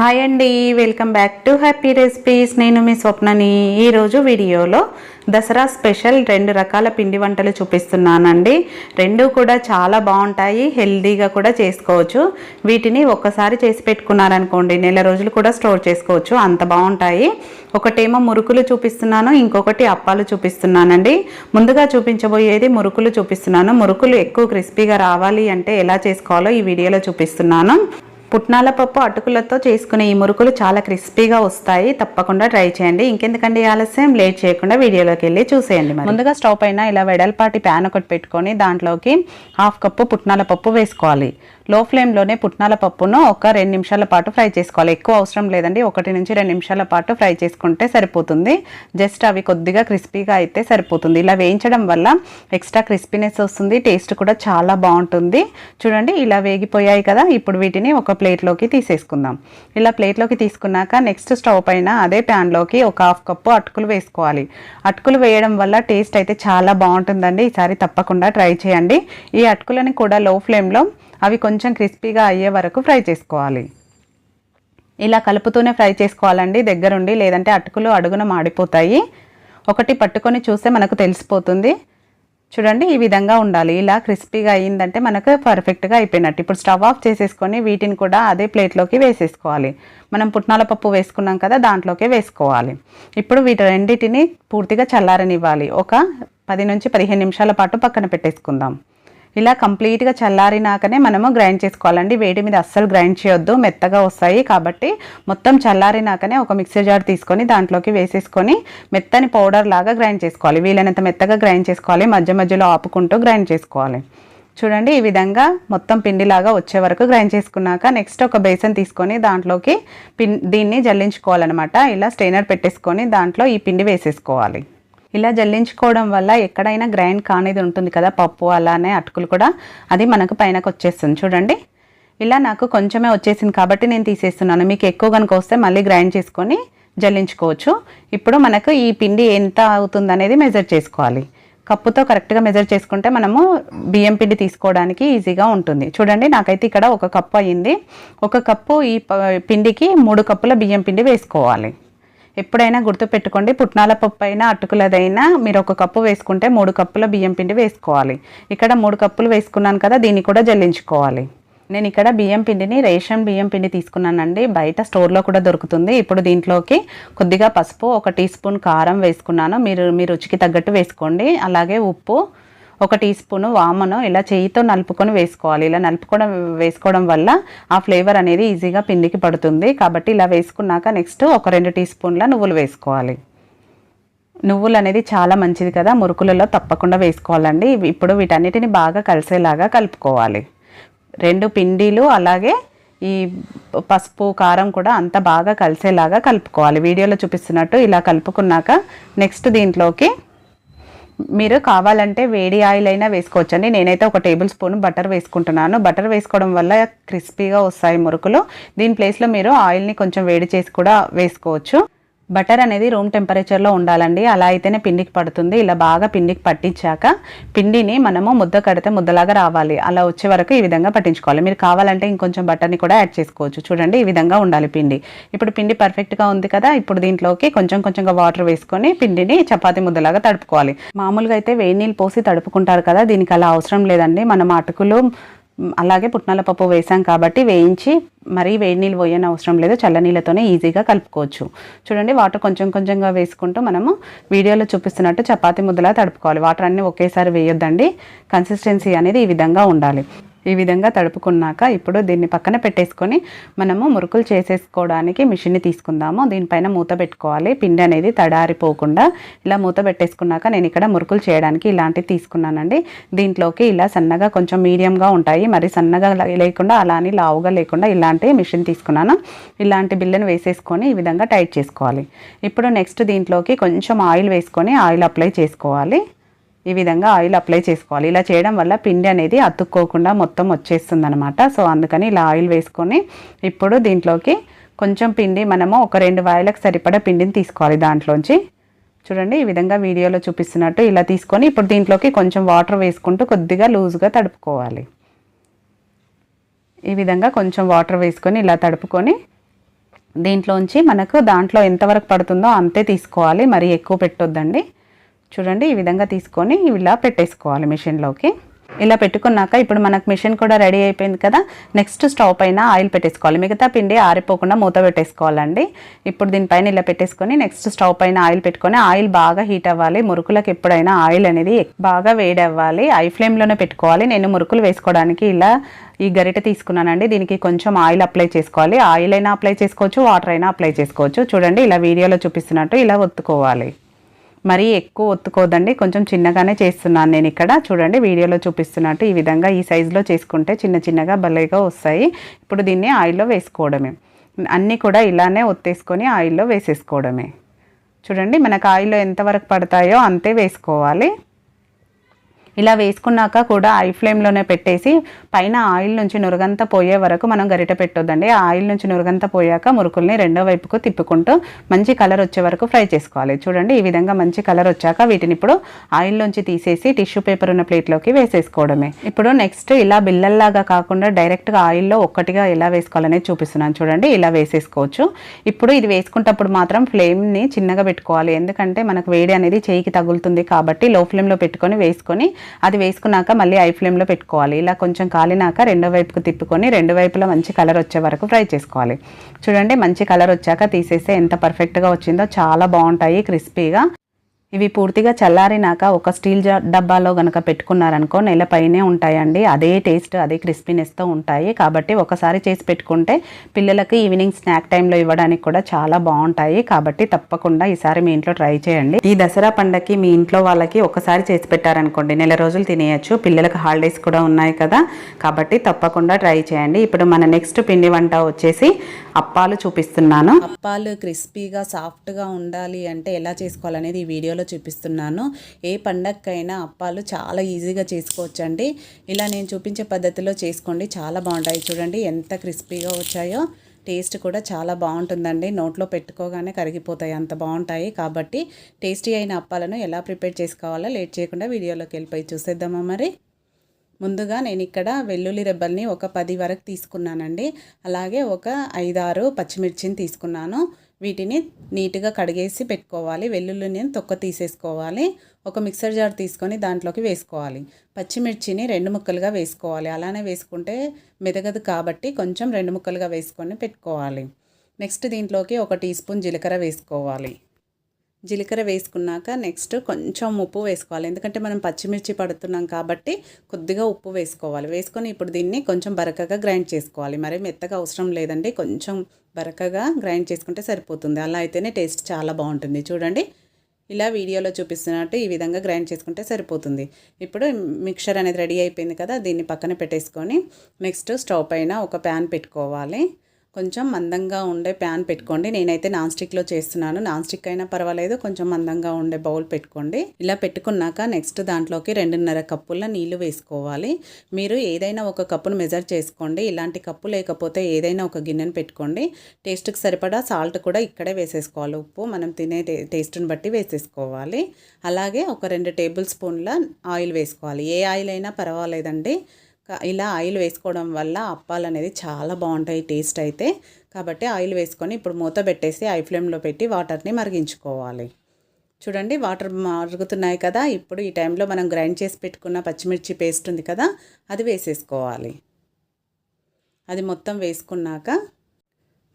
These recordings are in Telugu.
హాయ్ అండి welcome back to happy recipes నేను మీ స్వప్నని. ఈరోజు వీడియోలో దసరా స్పెషల్ రెండు రకాల పిండి వంటలు చూపిస్తున్నానండి. రెండు కూడా చాలా బాగుంటాయి హెల్దీగా కూడా చేసుకోవచ్చు. వీటిని ఒక్కసారి చేసి పెట్టుకున్నారనుకోండి నెల రోజులు కూడా స్టోర్ చేసుకోవచ్చు అంత బాగుంటాయి. ఒకటేమో మురుకులు చూపిస్తున్నాను ఇంకొకటి అప్పాలు చూపిస్తున్నానండి. ముందుగా చూపించబోయేది మురుకులు చూపిస్తున్నాను. మురుకులు ఎక్కువ క్రిస్పీగా రావాలి అంటే ఎలా చేసుకోవాలో ఈ వీడియోలో చూపిస్తున్నాను. పుట్నాల పప్పు అటుకులతో చేసుకునే ఈ మురుకులు చాలా క్రిస్పీగా వస్తాయి. తప్పకుండా ట్రై చేయండి. ఇంకెందుకండి ఆలస్యం? లేట్ చేయకుండా వీడియోలోకి వెళ్ళి చూసేయండి ముందుగా స్టవ్ పైన ఇలా వెడల్పాటి ప్యాన్ ఒకటి పెట్టుకొని దాంట్లోకి హాఫ్ కప్పు పుట్నాల పప్పు వేసుకోవాలి. లో ఫ్లేమ్లోనే పుట్నాల పప్పును ఒక రెండు నిమిషాల పాటు ఫ్రై చేసుకోవాలి. ఎక్కువ అవసరం లేదండి. ఒకటి నుంచి రెండు నిమిషాల పాటు ఫ్రై చేసుకుంటే సరిపోతుంది. జస్ట్ అవి కొద్దిగా క్రిస్పీగా అయితే సరిపోతుంది. ఇలా వేయించడం వల్ల ఎక్స్ట్రా క్రిస్పీనెస్ వస్తుంది. టేస్ట్ కూడా చాలా బాగుంటుంది. చూడండి ఇలా వేగిపోయాయి కదా. ఇప్పుడు వీటిని ఒక ప్లేట్లోకి తీసేసుకుందాం. ఇలా ప్లేట్లోకి తీసుకున్నాక నెక్స్ట్ స్టవ్ పైన అదే ప్యాన్లోకి ఒక హాఫ్ కప్పు అటుకులు వేసుకోవాలి. అటుకులు వేయడం వల్ల టేస్ట్ అయితే చాలా బాగుంటుందండి. ఈసారి తప్పకుండా ట్రై చేయండి. ఈ అటుకులని కూడా లో ఫ్లేమ్లో అవి కొంచెం క్రిస్పీగా అయ్యే వరకు ఫ్రై చేసుకోవాలి. ఇలా కలుపుతూనే ఫ్రై చేసుకోవాలండి దగ్గరుండి లేదంటే అటుకులు అడుగున మాడిపోతాయి. ఒకటి పట్టుకొని చూస్తే మనకు తెలిసిపోతుంది. చూడండి ఈ విధంగా ఉండాలి. ఇలా క్రిస్పీగా అయ్యిందంటే మనకు పర్ఫెక్ట్గా అయిపోయినట్టు. ఇప్పుడు స్టవ్ ఆఫ్ చేసేసుకొని వీటిని కూడా అదే ప్లేట్లోకి వేసేసుకోవాలి. మనం పుట్నాల పప్పు వేసుకున్నాం కదా దాంట్లోకే వేసుకోవాలి. ఇప్పుడు వీటి రెండింటిని పూర్తిగా చల్లారనివ్వాలి. ఒక పది నుంచి పదిహేను నిమిషాల పాటు పక్కన పెట్టేసుకుందాం. ఇలా కంప్లీట్గా చల్లారినాకనే మనము గ్రైండ్ చేసుకోవాలండి. వేడి మీద అస్సలు గ్రైండ్ చేయొద్దు. మెత్తగా వస్తాయి కాబట్టి మొత్తం చల్లారినాకనే ఒక మిక్సర్ జార్ తీసుకొని దాంట్లోకి వేసేసుకొని మెత్తని పౌడర్ లాగా గ్రైండ్ చేసుకోవాలి. వీలైనంత మెత్తగా గ్రైండ్ చేసుకోవాలి. మధ్య మధ్యలో ఆపుకుంటూ గ్రైండ్ చేసుకోవాలి. చూడండి ఈ విధంగా మొత్తం పిండిలాగా వచ్చే వరకు గ్రైండ్ చేసుకున్నాక నెక్స్ట్ ఒక బేసన్ తీసుకొని దాంట్లోకి పిన్ దీన్ని జల్లించుకోవాలన్నమాట. ఇలా స్టెయినర్ పెట్టేసుకొని దాంట్లో ఈ పిండి వేసేసుకోవాలి. ఇలా జల్లించుకోవడం వల్ల ఎక్కడైనా గ్రైండ్ కానిది ఉంటుంది కదా పప్పు అలానే అటుకులు కూడా అది మనకు పైనకు వచ్చేస్తుంది. చూడండి. ఇలా నాకు కొంచెమే వచ్చేసింది కాబట్టి నేను తీసేస్తున్నాను. మీకు ఎక్కువ కనుక వస్తే మళ్ళీ గ్రైండ్ చేసుకొని జల్లించుకోవచ్చు. ఇప్పుడు మనకు ఈ పిండి ఎంత అవుతుంది అనేది మెజర్ చేసుకోవాలి. కప్పుతో కరెక్ట్గా మెజర్ చేసుకుంటే మనము బియ్యం పిండి తీసుకోవడానికి ఈజీగా ఉంటుంది. చూడండి నాకైతే ఇక్కడ ఒక కప్పు అయ్యింది. ఒక కప్పు ఈ ప- పిండికి మూడు కప్పుల బియ్యం పిండి వేసుకోవాలి. ఎప్పుడైనా గుర్తుపెట్టుకోండి పుట్నాల పప్పు అయినా అటుకులదైనా మీరు ఒక కప్పు వేసుకుంటే మూడు కప్పుల బియ్యం పిండి వేసుకోవాలి. ఇక్కడ మూడు కప్పులు వేసుకున్నాను కదా దీన్ని కూడా జల్లించుకోవాలి. నేను ఇక్కడ బియ్యం పిండిని రేషన్ బియ్యం పిండి తీసుకున్నానండి. బయట స్టోర్లో కూడా దొరుకుతుంది. ఇప్పుడు దీంట్లోకి కొద్దిగా పసుపు ఒక టీ స్పూన్ కారం వేసుకున్నాను. మీరు మీ రుచికి తగ్గట్టు వేసుకోండి. అలాగే ఉప్పు ఒక టీ స్పూను వామను ఇలా చేయితో నలుపుకొని వేసుకోవాలి. ఇలా నలుపుకోవడం వేసుకోవడం వల్ల ఆ ఫ్లేవర్ అనేది ఈజీగా పిండికి పడుతుంది. కాబట్టి ఇలా వేసుకున్నాక నెక్స్ట్ ఒక రెండు టీ స్పూన్ల నువ్వులు వేసుకోవాలి. నువ్వులు అనేది చాలా మంచిది కదా. మురుకులలో తప్పకుండా వేసుకోవాలండి. ఇప్పుడు వీటన్నిటిని బాగా కలిసేలాగా కలుపుకోవాలి. రెండు పిండిలు అలాగే ఈ పసుపు కారం కూడా అంత బాగా కలిసేలాగా కలుపుకోవాలి. వీడియోలో చూపిస్తున్నట్టు ఇలా కలుపుకున్నాక నెక్స్ట్ దీంట్లోకి మీరు కావాలంటే వేడి ఆయిల్ అయినా వేసుకోవచ్చండి. నేనైతే ఒక టేబుల్ స్పూన్ బటర్ వేసుకుంటున్నాను. బటర్ వేసుకోవడం వల్ల క్రిస్పీగా వస్తాయి మురుకులు. దీని ప్లేస్లో మీరు ఆయిల్ని కొంచెం వేడి చేసి కూడా వేసుకోవచ్చు. బటర్ అనేది రూమ్ టెంపరేచర్లో ఉండాలండి. అలా అయితేనే పిండికి పడుతుంది. ఇలా బాగా పిండికి పట్టించాక పిండిని మనము ముద్ద కడితే ముద్దలాగా రావాలి. అలా వచ్చే వరకు ఈ విధంగా పట్టించుకోవాలి. మీరు కావాలంటే ఇంకొంచెం బటర్ని కూడా యాడ్ చేసుకోవచ్చు. చూడండి ఈ విధంగా ఉండాలి పిండి. ఇప్పుడు పిండి పర్ఫెక్ట్గా ఉంది కదా ఇప్పుడు దీంట్లోకి కొంచెం కొంచెంగా వాటర్ వేసుకొని పిండిని చపాతి ముద్దలాగా తడుపుకోవాలి. మామూలుగా అయితే వేడి నీళ్ళు పోసి తడుపుకుంటారు కదా దీనికి అలా అవసరం లేదండి. మనం అటుకులు అలాగే పుట్నాల పప్పు వేసాం కాబట్టి వేయించి మరీ వేడి నీళ్ళు పోయని అవసరం లేదు చల్లనీళ్ళతోనే ఈజీగా కలుపుకోవచ్చు. చూడండి వాటర్ కొంచెం కొంచెంగా వేసుకుంటూ మనము వీడియోలో చూపిస్తున్నట్టు చపాతి ముద్దలా తడుపుకోవాలి. వాటర్ అన్నీ ఒకేసారి వేయొద్దండి. కన్సిస్టెన్సీ అనేది ఈ విధంగా ఉండాలి. ఈ విధంగా తడుపుకున్నాక ఇప్పుడు దీన్ని పక్కన పెట్టేసుకొని మనము మురుకులు చేసేసుకోవడానికి మిషన్ని తీసుకుందాము. దీనిపైన మూత పెట్టుకోవాలి. పిండి అనేది తడారిపోకుండా ఇలా మూత పెట్టేసుకున్నాక నేను ఇక్కడ మురుకులు చేయడానికి ఇలాంటివి తీసుకున్నానండి. దీంట్లోకి ఇలా సన్నగా కొంచెం మీడియంగా ఉంటాయి. మరి సన్నగా లేకుండా అలా అని లావుగా లేకుండా ఇలాంటి మిషన్ తీసుకున్నాను. ఇలాంటి బిల్లను వేసేసుకొని ఈ విధంగా టైట్ చేసుకోవాలి. ఇప్పుడు నెక్స్ట్ దీంట్లోకి కొంచెం ఆయిల్ వేసుకొని ఆయిల్ అప్లై చేసుకోవాలి. ఈ విధంగా ఆయిల్ అప్లై చేసుకోవాలి. ఇలా చేయడం వల్ల పిండి అనేది అతుక్కోకుండా మొత్తం వచ్చేస్తుంది అనమాట సో అందుకని ఇలా ఆయిల్ వేసుకొని ఇప్పుడు దీంట్లోకి కొంచెం పిండి మనము ఒక రెండు వాయిలకు సరిపడా పిండిని తీసుకోవాలి దాంట్లోంచి. చూడండి ఈ విధంగా వీడియోలో చూపిస్తున్నట్టు ఇలా తీసుకొని ఇప్పుడు దీంట్లోకి కొంచెం వాటర్ వేసుకుంటూ కొద్దిగా లూజ్గా తడుపుకోవాలి. ఈ విధంగా కొంచెం వాటర్ వేసుకొని ఇలా తడుపుకొని దీంట్లోంచి మనకు దాంట్లో ఎంతవరకు పడుతుందో అంతే తీసుకోవాలి. మరి ఎక్కువ పెట్టొద్దండి. చూడండి ఈ విధంగా తీసుకొని ఇలా పెట్టేసుకోవాలి మిషన్లోకి. ఇలా పెట్టుకున్నాక ఇప్పుడు మనకు మిషన్ కూడా రెడీ అయిపోయింది కదా నెక్స్ట్ స్టవ్ పైన ఆయిల్ పెట్టేసుకోవాలి. మిగతా పిండి ఆరిపోకుండా మూత పెట్టేసుకోవాలండి. ఇప్పుడు దీనిపైన ఇలా పెట్టేసుకొని నెక్స్ట్ స్టవ్ పైన ఆయిల్ పెట్టుకొని ఆయిల్ బాగా హీట్ అవ్వాలి. మురుకులకు ఎప్పుడైనా ఆయిల్ అనేది బాగా వేడి అవ్వాలి ఐ ఫ్లేమ్లోనే పెట్టుకోవాలి. నేను మురుకులు వేసుకోవడానికి ఇలా ఈ గరిట తీసుకున్నానండి. దీనికి కొంచెం ఆయిల్ అప్లై చేసుకోవాలి. ఆయిల్ అయినా అప్లై చేసుకోవచ్చు వాటర్ అయినా అప్లై చేసుకోవచ్చు. చూడండి ఇలా వీడియోలో చూపిస్తున్నట్టు ఇలా ఒత్తుకోవాలి. మరీ ఎక్కువ ఒత్తుకోదండి. కొంచెం చిన్నగానే చేస్తున్నాను నేను ఇక్కడ. చూడండి వీడియోలో చూపిస్తున్నట్టు ఈ విధంగా ఈ సైజులో చేసుకుంటే చిన్న చిన్నగా భలేగా వస్తాయి. ఇప్పుడు దీన్ని ఆయిల్లో వేసుకోవడమే. అన్నీ కూడా ఇలానే ఒత్తేసుకొని ఆయిల్లో వేసేసుకోవడమే. చూడండి మనకు ఆయిల్లో ఎంతవరకు పడతాయో అంతే వేసుకోవాలి. ఇలా వేసుకున్నాక కూడా ఐ ఫ్లేమ్లోనే పెట్టేసి పైన ఆయిల్ నుంచి నురగంతా పోయే వరకు మనం గరిట పెట్టొద్దండి. ఆ ఆయిల్ నుంచి నురగంతా పోయాక మురుకుల్ని రెండో వైపుకు తిప్పుకుంటూ మంచి కలర్ వచ్చే వరకు ఫ్రై చేసుకోవాలి. చూడండి ఈ విధంగా మంచి కలర్ వచ్చాక వీటిని ఇప్పుడు ఆయిల్ నుంచి తీసేసి టిష్యూ పేపర్ ఉన్న ప్లేట్లోకి వేసేసుకోవడమే. ఇప్పుడు నెక్స్ట్ ఇలా బిల్లల్లాగా కాకుండా డైరెక్ట్గా ఆయిల్లో ఒక్కటిగా ఎలా వేసుకోవాలనేది చూపిస్తున్నాను చూడండి ఇలా వేసేసుకోవచ్చు. ఇప్పుడు ఇది వేసుకుంటప్పుడు మాత్రం ఫ్లేమ్ని చిన్నగా పెట్టుకోవాలి. ఎందుకంటే మనకు వేడి అనేది చేయికి తగులుతుంది కాబట్టి లో ఫ్లేమ్లో పెట్టుకొని వేసుకొని అది వేసుకున్నాక మళ్ళీ ఐ ఫ్లేమ్లో పెట్టుకోవాలి. ఇలా కొంచెం కాలినాక రెండో వైపుకు తిప్పుకొని రెండు వైపులా మంచి కలర్ వచ్చే వరకు ఫ్రై చేసుకోవాలి. చూడండి మంచి కలర్ వచ్చాక తీసేస్తే ఎంత పర్ఫెక్ట్గా వచ్చిందో చాలా బాగుంటాయి క్రిస్పీగా ఇవి పూర్తిగా చల్లారినాక ఒక స్టీల్ జా డబ్బాలో గనక పెట్టుకున్నారనుకో నెల పైనే ఉంటాయండి. అదే టేస్ట్ అదే క్రిస్పీనెస్తో ఉంటాయి. కాబట్టి ఒకసారి చేసి పెట్టుకుంటే పిల్లలకి ఈవినింగ్ స్నాక్ టైంలో ఇవ్వడానికి కూడా చాలా బాగుంటాయి. కాబట్టి తప్పకుండా ఈసారి మీ ఇంట్లో ట్రై చేయండి. ఈ దసరా పండగకి మీ ఇంట్లో వాళ్ళకి ఒకసారి చేసి పెట్టారనుకోండి నెల రోజులు తినేయచ్చు. పిల్లలకు హాలిడేస్ కూడా ఉన్నాయి కదా. కాబట్టి తప్పకుండా ట్రై చేయండి. ఇప్పుడు మన నెక్స్ట్ పిండి వంట వచ్చేసి అప్పాలు చూపిస్తున్నాను. అప్పాలు క్రిస్పీగా సాఫ్ట్గా ఉండాలి అంటే ఎలా చేసుకోవాలనేది ఈ వీడియోలో చూపిస్తున్నాను. ఏ పండగకైనా అప్పాలు చాలా ఈజీగా చేసుకోవచ్చండి. ఇలా నేను చూపించే పద్ధతిలో చేసుకోండి. చాలా బాగుంటాయి. చూడండి ఎంత క్రిస్పీగా వచ్చాయో. టేస్ట్ కూడా చాలా బాగుంటుందండి. నోట్లో పెట్టుకోగానే కరిగిపోతాయి. అంత బాగుంటాయి. కాబట్టి టేస్టీ అయిన అప్పాలను ఎలా ప్రిపేర్ చేసుకోవాలో లేట్ చేయకుండా వీడియోలోకి వెళ్ళిపోయి చూసేద్దామా మరి? ముందుగా నేను ఇక్కడ వెల్లుల్లి రెబ్బల్ని ఒక పది వరకు తీసుకున్నానండి. అలాగే ఒక ఐదారు పచ్చిమిర్చిని తీసుకున్నాను. వీటిని నీట్గా కడిగేసి పెట్టుకోవాలి. వెల్లుల్లిని తొక్క తీసేసుకోవాలి. ఒక మిక్సర్ జార్ తీసుకొని దాంట్లోకి వేసుకోవాలి. పచ్చిమిర్చిని రెండు ముక్కలుగా వేసుకోవాలి. అలానే వేసుకుంటే మెదగదు కాబట్టి కొంచెం రెండు ముక్కలుగా వేసుకొని పెట్టుకోవాలి. నెక్స్ట్ దీంట్లోకి ఒక టీ స్పూన్ జీలకర్ర వేసుకోవాలి. జీలకర్ర వేసుకున్నాక నెక్స్ట్ కొంచెం ఉప్పు వేసుకోవాలి. ఎందుకంటే మనం పచ్చిమిర్చి పడుతున్నాం కాబట్టి కొద్దిగా ఉప్పు వేసుకోవాలి. వేసుకొని ఇప్పుడు దీన్ని కొంచెం బరకగా గ్రైండ్ చేసుకోవాలి. మరి మెత్తగా అవసరం లేదండి. కొంచెం బరకగా గ్రైండ్ చేసుకుంటే సరిపోతుంది. అలా అయితేనే టేస్ట్ చాలా బాగుంటుంది. చూడండి ఇలా వీడియోలో చూపిస్తున్నట్టు ఈ విధంగా గ్రైండ్ చేసుకుంటే సరిపోతుంది. ఇప్పుడు మిక్చర్ అనేది రెడీ అయిపోయింది కదా దీన్ని పక్కన పెట్టేసుకొని నెక్స్ట్ స్టవ్ పైన ఒక ప్యాన్ పెట్టుకోవాలి. కొంచెం మందంగా ఉండే ప్యాన్ పెట్టుకోండి. నేనైతే నాన్ స్టిక్లో చేస్తున్నాను. నాన్ స్టిక్ అయినా పర్వాలేదు. కొంచెం మందంగా ఉండే బౌల్ పెట్టుకోండి. ఇలా పెట్టుకున్నాక నెక్స్ట్ దాంట్లోకి రెండున్నర కప్పుల నీళ్ళు వేసుకోవాలి. మీరు ఏదైనా ఒక కప్పును మెజర్ చేసుకోండి. ఇలాంటి కప్పు లేకపోతే ఏదైనా ఒక గిన్నెను పెట్టుకోండి. టేస్ట్కి సరిపడా సాల్ట్ కూడా ఇక్కడే వేసేసుకోవాలి. ఉప్పు మనం తినే టే టేస్ట్ని బట్టి వేసేసుకోవాలి. అలాగే ఒక రెండు టేబుల్ స్పూన్ల ఆయిల్ వేసుకోవాలి. ఏ ఆయిల్ అయినా పర్వాలేదండి. ఇలా ఆయిల్ వేసుకోవడం వల్ల అప్పాలు అనేది చాలా బాగుంటాయి టేస్ట్ అయితే. కాబట్టి ఆయిల్ వేసుకొని ఇప్పుడు మూత పెట్టేసి ఐ ఫ్లేమ్లో పెట్టి వాటర్ని మరిగించుకోవాలి. చూడండి వాటర్ మరుగుతున్నాయి కదా. ఇప్పుడు ఈ టైంలో మనం గ్రైండ్ చేసి పెట్టుకున్న పచ్చిమిర్చి పేస్ట్ ఉంది కదా అది వేసేసుకోవాలి. అది మొత్తం వేసుకున్నాక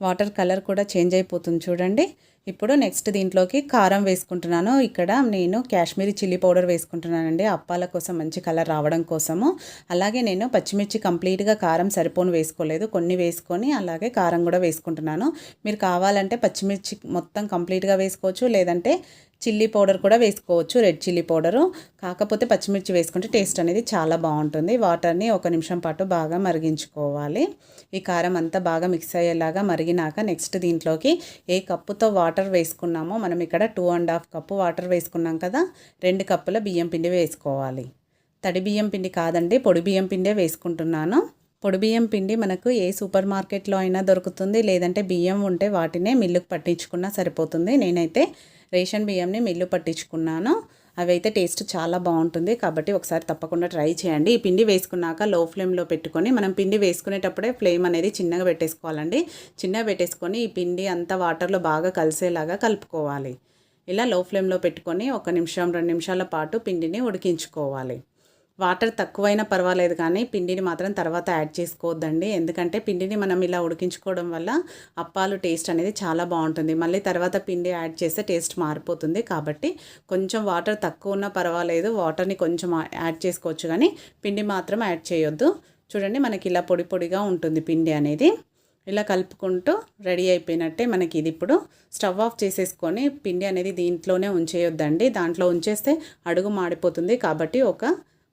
వాటర్ కలర్ కూడా చేంజ్ అయిపోతుంది చూడండి. ఇప్పుడు నెక్స్ట్ దీంట్లోకి కారం వేసుకుంటున్నాను. ఇక్కడ నేను కాశ్మీరీ చిల్లీ పౌడర్ వేసుకుంటున్నానండి. అప్పాల కోసం మంచి కలర్ రావడం కోసము. అలాగే నేను పచ్చిమిర్చి కంప్లీట్గా కారం సరిపోను వేసుకోలేదు. కొన్ని వేసుకొని అలాగే కారం కూడా వేసుకుంటున్నాను. మీరు కావాలంటే పచ్చిమిర్చి మొత్తం కంప్లీట్గా వేసుకోవచ్చు. లేదంటే చిల్లీ పౌడర్ కూడా వేసుకోవచ్చు రెడ్ చిల్లీ పౌడరు. కాకపోతే పచ్చిమిర్చి వేసుకుంటే టేస్ట్ అనేది చాలా బాగుంటుంది. వాటర్ని ఒక నిమిషం పాటు బాగా మరిగించుకోవాలి. ఈ కారం అంతా బాగా మిక్స్ అయ్యేలాగా మరిగినాక నెక్స్ట్ దీంట్లోకి ఏ కప్పుతో వాటర్ వేసుకున్నామో మనం ఇక్కడ two and half cup water వేసుకున్నాం కదా రెండు కప్పుల బియ్యం పిండి వేసుకోవాలి. తడి బియ్యం పిండి కాదండి పొడి బియ్యం పిండే వేసుకుంటున్నాను. పొడి బియ్యం పిండి మనకు ఏ సూపర్ మార్కెట్లో అయినా దొరుకుతుంది. లేదంటే బియ్యం ఉంటే వాటినే మిల్లుకు పట్టించుకున్నా సరిపోతుంది. నేనైతే రేషన్ బియ్యంని మిల్లు పట్టించుకున్నాను. అవి అయితే టేస్ట్ చాలా బాగుంటుంది. కాబట్టి ఒకసారి తప్పకుండా ట్రై చేయండి. ఈ పిండి వేసుకున్నాక లో ఫ్లేమ్లో పెట్టుకొని మనం పిండి వేసుకునేటప్పుడే ఫ్లేమ్ అనేది చిన్నగా పెట్టేసుకోవాలండి. చిన్నగా పెట్టేసుకొని ఈ పిండి అంతా వాటర్లో బాగా కలిసేలాగా కలుపుకోవాలి. ఇలా లో ఫ్లేమ్లో పెట్టుకొని ఒక నిమిషం రెండు నిమిషాల పాటు పిండిని ఉడికించుకోవాలి. వాటర్ తక్కువైనా పర్వాలేదు కానీ పిండిని మాత్రం తర్వాత యాడ్ చేసుకోవద్దండి. ఎందుకంటే పిండిని మనం ఇలా ఉడికించుకోవడం వల్ల అప్పాలు టేస్ట్ అనేది చాలా బాగుంటుంది. మళ్ళీ తర్వాత పిండి యాడ్ చేస్తే టేస్ట్ మారిపోతుంది. కాబట్టి కొంచెం వాటర్ తక్కువ ఉన్నా పర్వాలేదు. వాటర్ని కొంచెం యాడ్ చేసుకోవచ్చు కానీ పిండి మాత్రం యాడ్ చేయొద్దు. చూడండి మనకి ఇలా పొడి పొడిగా ఉంటుంది పిండి అనేది. ఇలా కలుపుకుంటూ రెడీ అయిపోయినట్టే మనకి ఇది ఇప్పుడు స్టవ్ ఆఫ్ చేసేసుకొని పిండి అనేది దీంట్లోనే ఉంచేయొద్దండి. దాంట్లో ఉంచేస్తే అడుగు మాడిపోతుంది. కాబట్టి ఒక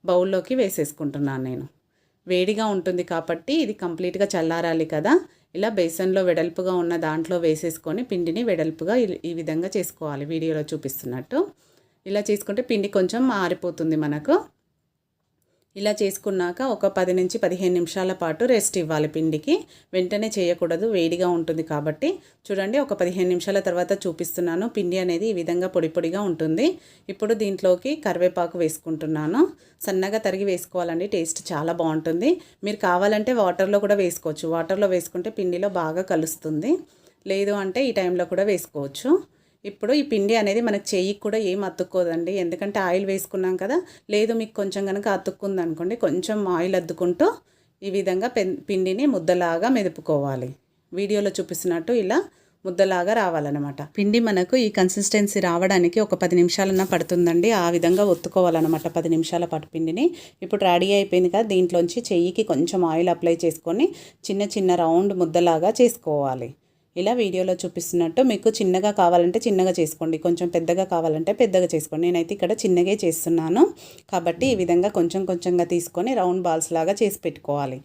బౌల్లోకి వేసేసుకుంటున్నాను నేను. వేడిగా ఉంటుంది కాబట్టి ఇది కంప్లీట్గా చల్లారాలి కదా. ఇలా బేసన్లో వెడల్పుగా ఉన్న దాంట్లో వేసేసుకొని పిండిని వెడల్పుగా ఈ- విధంగా చేసుకోవాలి. వీడియోలో చూపిస్తున్నట్టు. ఇలా చేసుకుంటే పిండి కొంచెం ఆరిపోతుంది మనకు. ఇలా చేసుకున్నాక ఒక పది నుంచి పదిహేను నిమిషాల పాటు రెస్ట్ ఇవ్వాలి పిండికి. వెంటనే చేయకూడదు వేడిగా ఉంటుంది కాబట్టి. చూడండి ఒక పదిహేను నిమిషాల తర్వాత చూపిస్తున్నాను. పిండి అనేది ఈ విధంగా పొడి పొడిగా ఉంటుంది. ఇప్పుడు దీంట్లోకి కరివేపాకు వేసుకుంటున్నాను. సన్నగా తరిగి వేసుకోవాలండి టేస్ట్ చాలా బాగుంటుంది. మీరు కావాలంటే వాటర్లో కూడా వేసుకోవచ్చు. వాటర్లో వేసుకుంటే పిండిలో బాగా కలుస్తుంది. లేదు అంటే ఈ టైంలో కూడా వేసుకోవచ్చు. ఇప్పుడు ఈ పిండి అనేది మనకు చెయ్యికి కూడా ఏం అతుక్కోదండి. ఎందుకంటే ఆయిల్ వేసుకున్నాం కదా లేదు మీకు కొంచెం కనుక అతుక్కుంది అనుకోండి కొంచెం ఆయిల్ అద్దుకుంటూ ఈ విధంగా పెన్ పిండిని ముద్దలాగా మెదుపుకోవాలి. వీడియోలో చూపిస్తున్నట్టు ఇలా ముద్దలాగా రావాలన్నమాట. పిండి మనకు ఈ కన్సిస్టెన్సీ రావడానికి ఒక పది నిమిషాలన్నా పడుతుందండి. ఆ విధంగా ఒత్తుకోవాలన్నమాట పది నిమిషాల పాటు పిండిని. ఇప్పుడు రెడీ అయిపోయింది కదా దీంట్లోంచి చెయ్యికి కొంచెం ఆయిల్ అప్లై చేసుకొని చిన్న చిన్న రౌండ్ ముద్దలాగా చేసుకోవాలి. ఇలా వీడియోలో చూపిస్తున్నట్టు మీకు చిన్నగా కావాలంటే చిన్నగా చేసుకోండి. కొంచెం పెద్దగా కావాలంటే పెద్దగా చేసుకోండి. నేనైతే ఇక్కడ చిన్నగే చేస్తున్నాను. కాబట్టి ఈ విధంగా కొంచెం కొంచెంగా తీసుకొని రౌండ్ బాల్స్ లాగా చేసి పెట్టుకోవాలి.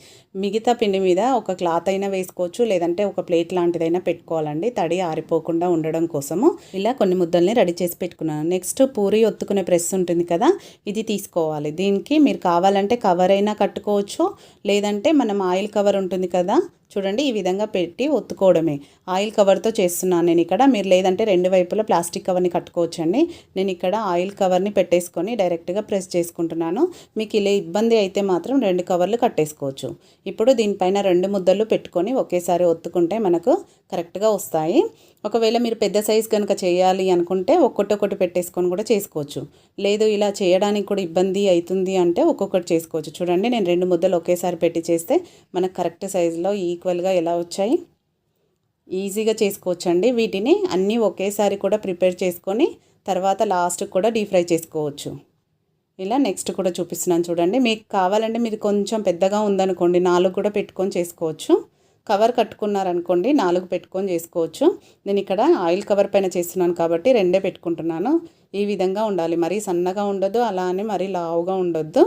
మిగతా పిండి మీద ఒక క్లాత్ అయినా వేసుకోవచ్చు. లేదంటే ఒక ప్లేట్ లాంటిదైనా పెట్టుకోవాలండి. తడి ఆరిపోకుండా ఉండడం కోసము ఇలా కొన్ని ముద్దల్ని రెడీ చేసి పెట్టుకున్నాను. నెక్స్ట్ పూరి ఒత్తుకునే ప్రెస్ ఉంటుంది కదా ఇది తీసుకోవాలి. దీనికి మీరు కావాలంటే కవర్ అయినా కట్టుకోవచ్చు. లేదంటే మనం ఆయిల్ కవర్ ఉంటుంది కదా చూడండి ఈ విధంగా పెట్టి ఒత్తుకోవడమే. ఆయిల్ కవర్తో చేస్తున్నాను నేను ఇక్కడ. మీరు లేదంటే రెండు వైపులా ప్లాస్టిక్ కవర్ని కట్టుకోవచ్చండి. నేను ఇక్కడ ఆయిల్ కవర్ని పెట్టేసుకొని డైరెక్ట్గా ప్రెస్ చేసుకుంటున్నాను. మీకు ఇలా ఇబ్బంది అయితే మాత్రం రెండు కవర్లు కట్టేసుకోవచ్చు. ఇప్పుడు దీనిపైన రెండు ముద్దలు పెట్టుకొని ఒకేసారి ఒత్తుకుంటే మనకు కరెక్ట్గా వస్తాయి. ఒకవేళ మీరు పెద్ద సైజ్ కనుక చేయాలి అనుకుంటే ఒక్కొక్కటి పెట్టేసుకొని కూడా చేసుకోవచ్చు. లేదు ఇలా చేయడానికి కూడా ఇబ్బంది అవుతుంది అంటే ఒక్కొక్కటి చేసుకోవచ్చు. చూడండి నేను రెండు ముద్దలు ఒకేసారి పెట్టి చేస్తే మనకు కరెక్ట్ సైజులో ఈక్వల్గా ఎలా వచ్చాయి? ఈజీగా చేసుకోవచ్చండి. వీటిని అన్నీ ఒకేసారి కూడా ప్రిపేర్ చేసుకొని తర్వాత లాస్ట్ కూడా డీప్ ఫ్రై చేసుకోవచ్చు. ఇలా నెక్స్ట్ కూడా చూపిస్తున్నాను చూడండి. మీకు కావాలంటే మీరు కొంచెం పెద్దగా ఉందనుకోండి నాలుగు కూడా పెట్టుకొని చేసుకోవచ్చు. కవర్ కట్టుకున్నారనుకోండి నాలుగు పెట్టుకొని చేసుకోవచ్చు. నేను ఇక్కడ ఆయిల్ కవర్ పైన చేస్తున్నాను కాబట్టి రెండే పెట్టుకుంటున్నాను. ఈ విధంగా ఉండాలి. మరీ సన్నగా ఉండదు అలా అని మరీ లావుగా ఉండొద్దు.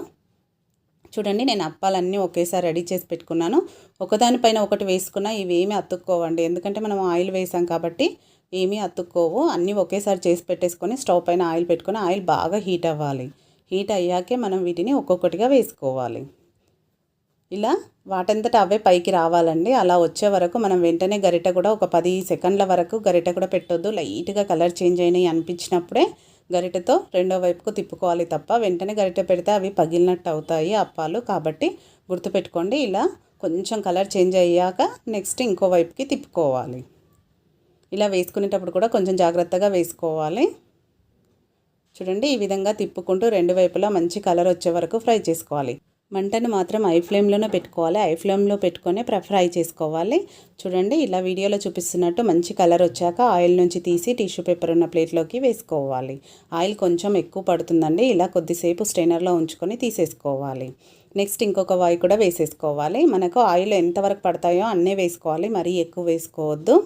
చూడండి నేను అప్పాలన్నీ ఒకేసారి రెడీ చేసి పెట్టుకున్నాను. ఒకదానిపైన ఒకటి వేసుకున్నా ఇవేమీ అతుక్కోవండి. ఎందుకంటే మనం ఆయిల్ వేసాం కాబట్టి ఏమీ అతుక్కోవు. అన్నీ ఒకేసారి చేసి పెట్టేసుకొని స్టవ్ పైన ఆయిల్ పెట్టుకొని ఆయిల్ బాగా హీట్ అవ్వాలి. హీట్ అయ్యాకే మనం వీటిని ఒక్కొక్కటిగా వేసుకోవాలి. ఇలా వాటంతట అవే పైకి రావాలండి. అలా వచ్చే వరకు మనం వెంటనే గరిట కూడా ఒక పది సెకండ్ల వరకు గరిట కూడా పెట్టొద్దు. లైట్గా కలర్ చేంజ్ అయినాయి అనిపించినప్పుడే గరిటతో రెండో వైపుకు తిప్పుకోవాలి తప్ప వెంటనే గరిటె పెడితే అవి పగిలినట్టు అవుతాయి అప్పాలు. కాబట్టి గుర్తుపెట్టుకోండి ఇలా కొంచెం కలర్ చేంజ్ అయ్యాక నెక్స్ట్ ఇంకో వైపుకి తిప్పుకోవాలి. ఇలా వేసుకునేటప్పుడు కూడా కొంచెం జాగ్రత్తగా వేసుకోవాలి. చూడండి ఈ విధంగా తిప్పుకుంటూ రెండు వైపులా మంచి కలర్ వచ్చే వరకు ఫ్రై చేసుకోవాలి. మంటను మాత్రం ఐ ఫ్లేమ్లోనే పెట్టుకోవాలి. ఐ ఫ్లేమ్లో పెట్టుకొని ప్ర- ఫ్రై చేసుకోవాలి. చూడండి ఇలా వీడియోలో చూపిస్తున్నట్టు మంచి కలర్ వచ్చాక ఆయిల్ నుంచి తీసి టిష్యూ పేపర్ ఉన్న ప్లేట్లోకి వేసుకోవాలి. ఆయిల్ కొంచెం ఎక్కువ పడుతుందండి. ఇలా కొద్దిసేపు స్ట్రైనర్లో ఉంచుకొని తీసేసుకోవాలి. నెక్స్ట్ ఇంకొక వాయి కూడా వేసేసుకోవాలి. మనకు ఆయిల్ ఎంతవరకు పడతాయో అన్నీ వేసుకోవాలి. మరీ ఎక్కువ వేసుకోవద్దు.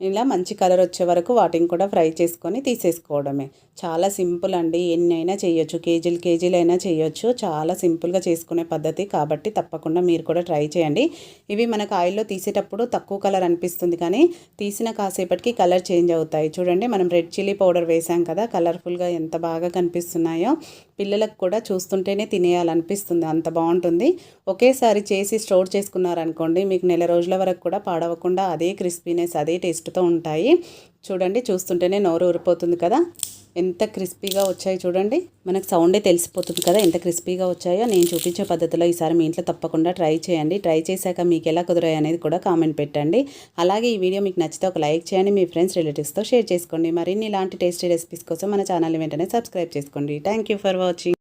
ఇలా మంచి కలర్ వచ్చే వరకు వాటిని కూడా ఫ్రై చేసుకొని తీసేసుకోవడమే. చాలా సింపుల్ అండి. ఎన్ని అయినా చేయొచ్చు. కేజీలు కేజీలు అయినా చేయొచ్చు. చాలా సింపుల్గా చేసుకునే పద్ధతి కాబట్టి తప్పకుండా మీరు కూడా ట్రై చేయండి. ఇవి మనకు ఆయిల్లో తీసేటప్పుడు తక్కువ కలర్ అనిపిస్తుంది కానీ తీసిన కాసేపటికి కలర్ చేంజ్ అవుతాయి. చూడండి మనం రెడ్ చిల్లీ పౌడర్ వేసాం కదా కలర్ఫుల్గా ఎంత బాగా కనిపిస్తున్నాయో. పిల్లలకు కూడా చూస్తుంటేనే తినేయాలనిపిస్తుంది. అంత బాగుంటుంది. ఒకేసారి చేసి స్టోర్ చేసుకున్నారనుకోండి మీకు నెల రోజుల వరకు కూడా పాడవకుండా అదే క్రిస్పీనెస్ అదే టేస్ట్ టేస్ట్తో ఉంటాయి. చూడండి చూస్తుంటేనే నోరు ఊరిపోతుంది కదా. ఎంత క్రిస్పీగా వచ్చాయి చూడండి. మనకు సౌండే తెలిసిపోతుంది కదా ఎంత క్రిస్పీగా వచ్చాయో. నేను చూపించే పద్ధతిలో ఈసారి మీ ఇంట్లో తప్పకుండా ట్రై చేయండి. ట్రై చేశాక మీకు ఎలా కుదిరాయి అనేది కూడా కామెంట్ పెట్టండి. అలాగే ఈ వీడియో మీకు నచ్చితే ఒక లైక్ చేయండి. మీ ఫ్రెండ్స్ రిలేటివ్స్తో షేర్ చేసుకోండి. మరిన్ని ఇలాంటి టేస్టీ రెసిపీస్ కోసం మన ఛానల్ వెంటనే సబ్స్క్రైబ్ చేసుకోండి. Thank you for watching.